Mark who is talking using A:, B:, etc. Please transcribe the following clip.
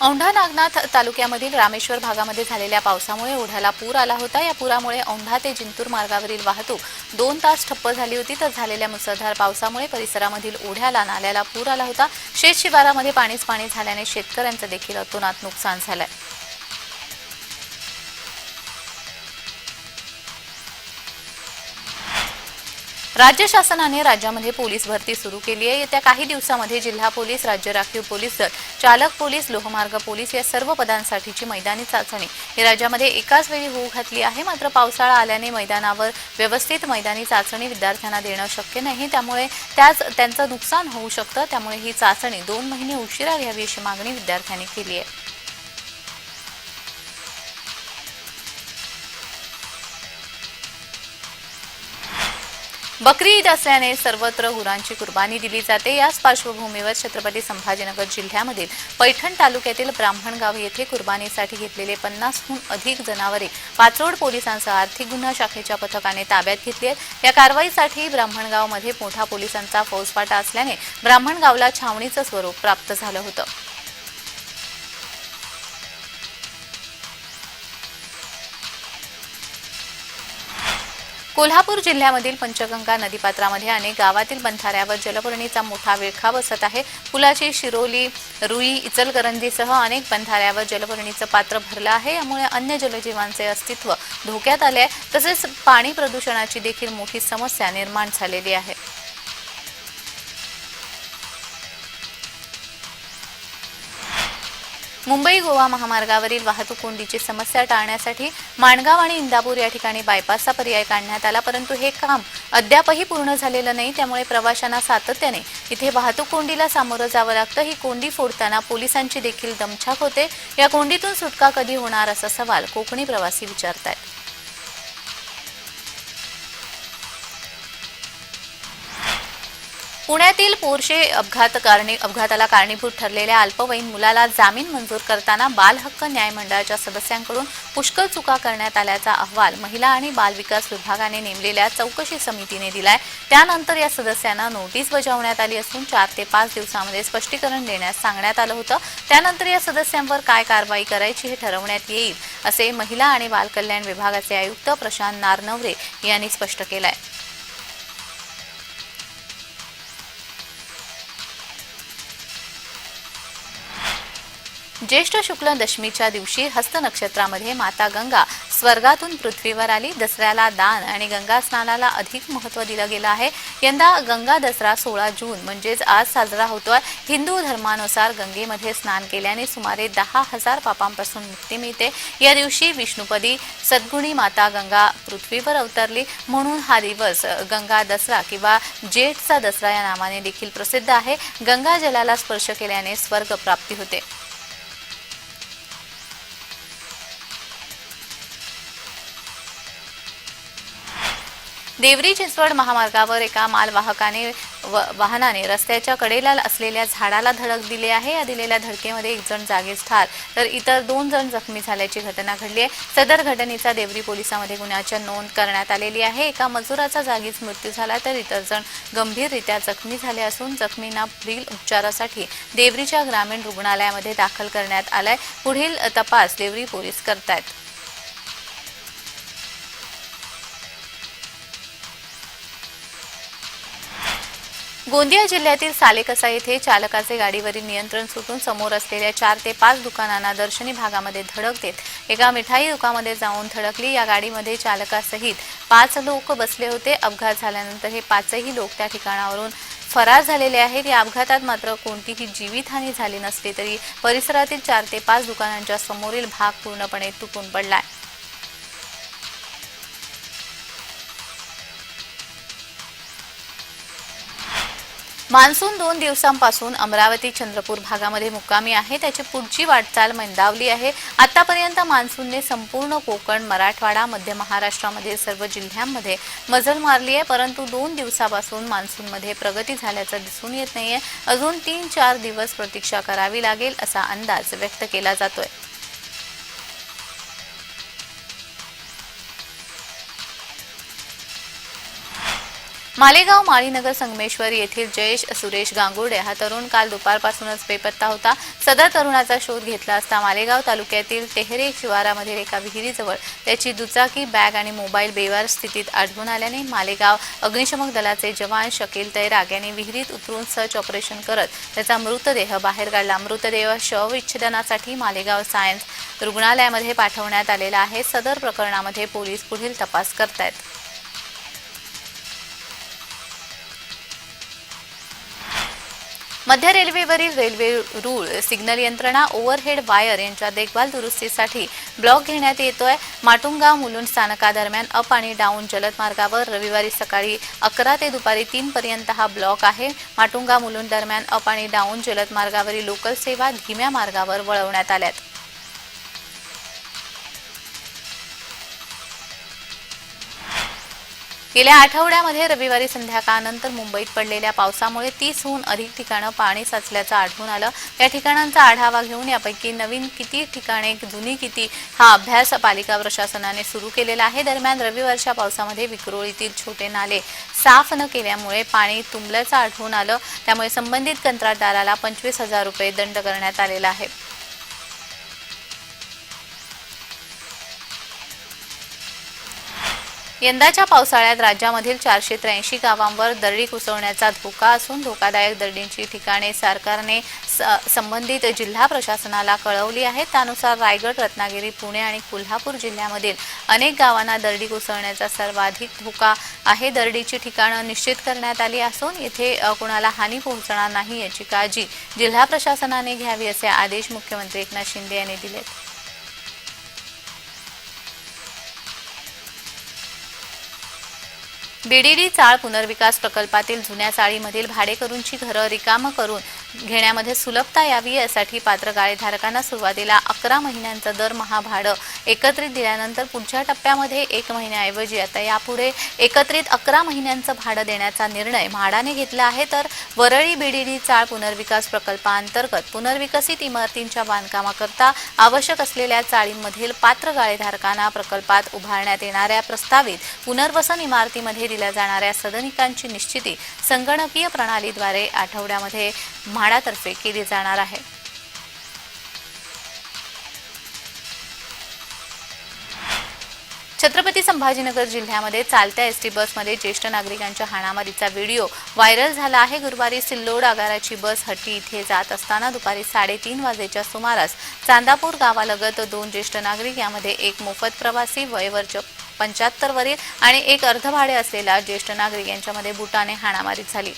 A: औंढा नागनाथ तालुक्यामधील रामेश्वर भागामध्ये झालेल्या पावसामुळे ओढ्याला पूर आला होता. या पुरामुळे औंढा ते जिंतूर मार्गावरील वाहतूक दोन तास ठप्प झाली होती तर झालेल्या मुसळधार पावसामुळे परिसरामधील ओढ्याला नाल्याला पूर आला होता. शेत शिवारामध्ये पाणीच पाणी झाल्याने शेतकऱ्यांचं देखील अतोनात नुकसान झालंय. राज्य शासनाने राज्यामध्ये पोलीस भरती सुरू केली आहे. येत्या काही दिवसामध्ये जिल्हा पोलीस राज्य राखीव पोलीस दल चालक पोलीस लोहमार्ग पोलीस या सर्व पदांसाठीची मैदानी चाचणी. ही राज्यामध्ये एकाच वेळी होऊ घातली आहे. मात्र पावसाळा आल्याने मैदानावर व्यवस्थित मैदानी चाचणी विद्यार्थ्यांना देणं शक्य नाही. त्यामुळे त्याच त्यांचं नुकसान होऊ शकतं. त्यामुळे ही चाचणी दोन महिने उशिरा घ्यावी अशी मागणी विद्यार्थ्यांनी केली आहे. बकरी ईद असल्याने सर्वत्र गुरांची कुर्बानी दिली जाते. याच पार्श्वभूमीवर छत्रपती संभाजीनगर जिल्ह्यामधील पैठण तालुक्यातील ब्राह्मणगाव येथे कुर्बानीसाठी घेतलेले पन्नासहून अधिक जनावरे पाचोड पोलिसांसह आर्थिक गुन्हा शाखेच्या पथकाने ताब्यात घेतली आहेत. या कारवाईसाठी ब्राह्मणगावमध्ये मोठा पोलिसांचा फौजफाटा असल्याने ब्राह्मणगावला छावणीचं स्वरूप प्राप्त झालं होतं. कोल्हापूर जिल्ह्यामधील पंचगंगा नदीपात्रामध्ये अनेक गावातील बंधाऱ्यावर जलपर्णीचा मोठा विळखा बसत आहे. पुलाची शिरोली रुई इचलकरंजीसह अनेक बंधाऱ्यावर जलपर्णीचं पात्र भरलं आहे. यामुळे अन्य जलजीवांचे अस्तित्व धोक्यात आले आहे तसेच पाणी प्रदूषणाची देखील मोठी समस्या निर्माण झालेली आहे. मुंबई गोवा महामार्गावरील वाहतूक कोंडीची समस्या टाळण्यासाठी माणगाव आणि इंदापूर या ठिकाणी बायपासचा पर्याय काढण्यात आला परंतु हे काम अद्यापही पूर्ण झालेलं नाही. त्यामुळे प्रवाशांना सातत्याने इथे वाहतूक कोंडीला सामोरं जावं लागतं. ही कोंडी फोडताना पोलिसांची देखील दमछाक होते. या कोंडीतून सुटका कधी होणार असा सवाल कोकणी प्रवासी विचारतायत. पुण्यातील पोरशे अपघात कारणी अपघाताला कारणीभूत ठरलेल्या अल्पवयीन मुलाला जामीन मंजूर करताना बालहक्क न्याय मंडळाच्या सदस्यांकडून पुष्कळ चुका करण्यात आल्याचा अहवाल महिला आणि बालविकास विभागाने नेमलेल्या चौकशी समितीने दिलाय. त्यानंतर या सदस्यांना नोटीस बजावण्यात आली असून चार ते पाच दिवसामध्ये स्पष्टीकरण देण्यास सांगण्यात आलं होतं. त्यानंतर या सदस्यांवर काय कारवाई करायची हे ठरवण्यात येईल असे महिला आणि बाल कल्याण विभागाचे आयुक्त प्रशांत नारनवरे यांनी स्पष्ट केलं आहे ज्येष्ठ शुक्ल दशमीच्या दिवशी हस्त नक्षत्रामध्ये माता गंगा स्वर्गातून पृथ्वीवर आली. दसऱ्याला दान आणि गंगा स्नानाला अधिक महत्त्व दिलं गेलं आहे. यंदा गंगा दसरा सोळा जून म्हणजेच आज साजरा होतोय. हिंदू धर्मानुसार गंगेमध्ये स्नान केल्याने सुमारे दहा हजार पापांपासून मुक्ती मिळते. या दिवशी विष्णुपदी सद्गुणी माता गंगा पृथ्वीवर अवतरली. म्हणून हा दिवस गंगा दसरा किंवा जेठचा दसरा या नावाने देखील प्रसिद्ध आहे. गंगा जलाला स्पर्श केल्याने स्वर्ग प्राप्ती होते. देवरी चिंचवड महामार्गावर एका मालवाहकाने व वाहनाने रस्त्याच्या कडेला असलेल्या झाडाला धडक दिली आहे. या दिलेल्या धडकेमध्ये एक जण जागीच ठार. तर इतर दोन जण जखमी झाल्याची घटना घडली आहे. सदर घटनेचा देवरी पोलिसांमध्ये गुन्ह्याच्या नोंद करण्यात आलेली आहे. एका मजुराचा जागीच मृत्यू झाला तर इतर जण गंभीररित्या जखमी झाले असून जखमींना पुढील उपचारासाठी देवरीच्या ग्रामीण रुग्णालयामध्ये दाखल करण्यात आलाय. पुढील तपास देवरी पोलीस करतायत. गोंदिया जिल्ह्यातील सालेकसा येथे चालकाचे गाडीवरील नियंत्रण सुटून समोर असलेल्या चार ते पाच दुकानांना दर्शनी भागामध्ये धडक देत एका मिठाई दुकानामध्ये जाऊन धडकली. या गाडीमध्ये चालकासहित पाच लोक बसले होते. अपघात झाल्यानंतर हे पाचही लोक त्या ठिकाणावरून फरार झालेले आहेत. या अपघातात मात्र कोणतीही जीवितहानी झाली नसली तरी परिसरातील चार ते पाच दुकानांच्या समोरील भाग पूर्णपणे तुटून पडलाय. मान्सून दोन दिवसांपासून अमरावती चंद्रपूर भागामध्ये मुक्कामी आहे. त्याची पुढची वाटचाल मंदावली आहे. आतापर्यंत मान्सूनने संपूर्ण कोकण मराठवाडा मध्य महाराष्ट्रामध्ये सर्व जिल्ह्यांमध्ये मजल मारली आहे. परंतु दोन दिवसापासून मान्सूनमध्ये प्रगती झाल्याचं दिसून येत नाहीये. अजून तीन चार दिवस प्रतीक्षा करावी लागेल असा अंदाज व्यक्त केला जातोय. मालेगाव माळीनगर संगमेश्वर येथील जयेश सुरेश गांगुर्डे हा तरुण काल दुपारपासूनच बेपत्ता होता. सदर तरुणाचा शोध घेतला असता मालेगाव तालुक्यातील टेहरे शिवारामधील एका विहिरीजवळ त्याची दुचाकी बॅग आणि मोबाईल बेवार स्थितीत आढळून आल्याने मालेगाव अग्निशमक दलाचे जवान शकील तैराग यांनी विहिरीत उतरून सर्च ऑपरेशन करत त्याचा मृतदेह बाहेर काढला. मृतदेह शवविच्छेदनासाठी मालेगाव सायन्स रुग्णालयामध्ये पाठवण्यात आलेला आहे. सदर प्रकरणामध्ये पोलीस पुढील तपास करतायत. मध्य रेल्वेवरील रेल्वे रूळ सिग्नल यंत्रणा ओव्हरहेड वायर यांच्या देखभाल दुरुस्तीसाठी ब्लॉक घेण्यात येतोय. माटुंगा मुलुंड स्थानकादरम्यान अप आणि डाऊन जलद मार्गावर रविवारी सकाळी अकरा ते दुपारी तीन पर्यंत हा ब्लॉक आहे. माटुंगा मुलुंड दरम्यान अप आणि डाऊन जलद मार्गावरील लोकल सेवा धीम्या मार्गावर वळवण्यात आल्यात. गेल्या आठवड्यामध्ये रविवारी संध्याकाळनंतर मुंबईत पडलेल्या पावसामुळे तीसहून अधिक ठिकाणं पाणी साचल्याचं आढळून आलं. या ठिकाणांचा आढावा घेऊन यापैकी नवीन किती ठिकाणे जुनी किती हा अभ्यास पालिका प्रशासनाने सुरू केलेला आहे. दरम्यान रविवारच्या पावसामध्ये विक्रोळीतील छोटे नाले साफ न केल्यामुळे पाणी तुंबल्याचं आढळून आलं. त्यामुळे संबंधित कंत्राटदाराला पंचवीस हजार रुपये दंड करण्यात आलेला आहे. यंदाच्या पावसाळ्यात राज्यामधील चारशे त्र्याऐंशी गावांवर दरडी कोसळण्याचा धोका असून धोकादायक दरडींची ठिकाणे सरकारने स- संबंधित जिल्हा प्रशासनाला कळवली आहेत. त्यानुसार रायगड रत्नागिरी पुणे आणि कोल्हापूर जिल्ह्यामधील अनेक गावांना दरडी कोसळण्याचा सर्वाधिक धोका आहे. दरडीची ठिकाणं निश्चित करण्यात आली असून येथे कुणाला हानी पोहोचणार नाही याची काळजी जिल्हा प्रशासनाने घ्यावी असे आदेश मुख्यमंत्री एकनाथ शिंदे यांनी दिलेत. बीडीडी चाळ पुनर्विकास प्रकल्पातील जुन्या चाळीमधील भाडेकरूंची घरं रिकामं करून घेण्यामध्ये सुलभता यावी यासाठी पात्र गाळेधारकांना सुरुवातीला अकरा महिन्यांचं दरमहा भाडं एकत्रित दिल्यानंतर पुढच्या टप्प्यामध्ये एक महिन्याऐवजी आता यापुढे एकत्रित अकरा महिन्यांचं भाडं देण्याचा निर्णय म्हाडाने घेतला आहे. तर वरळी बीडीडी चाळ पुनर्विकास प्रकल्पाअंतर्गत पुनर्विकसित इमारतींच्या बांधकामाकरता आवश्यक असलेल्या चाळींमधील पात्र गाळेधारकांना प्रकल्पात उभारण्यात येणाऱ्या प्रस्तावित पुनर्वसन इमारतीमध्ये दिल्या जाणाऱ्या सदनिकांची निश्चिती संगणकीय प्रणालीद्वारे आठवड्यामध्ये म्हाडातर्फे केली जाणार आहे. संभाजीनगर जिल्ह्यामध्ये चालत्या एस टी बसमध्ये ज्येष्ठ नागरिकांच्या हाणामारीचा व्हिडिओ व्हायरल झाला आहे. गुरुवारी सिल्लोड आगाराची बस हट्टी इथे जात असताना दुपारी साडेतीन वाजेच्या सुमारास चांदापूर गावालगत दोन ज्येष्ठ नागरिक यामध्ये एक मोफत प्रवासी वयवर्च पंच्याहत्तर वरील आणि एक अर्धभाडे असलेला ज्येष्ठ नागरिक यांच्यामध्ये बुटाने हाणामारी झाली.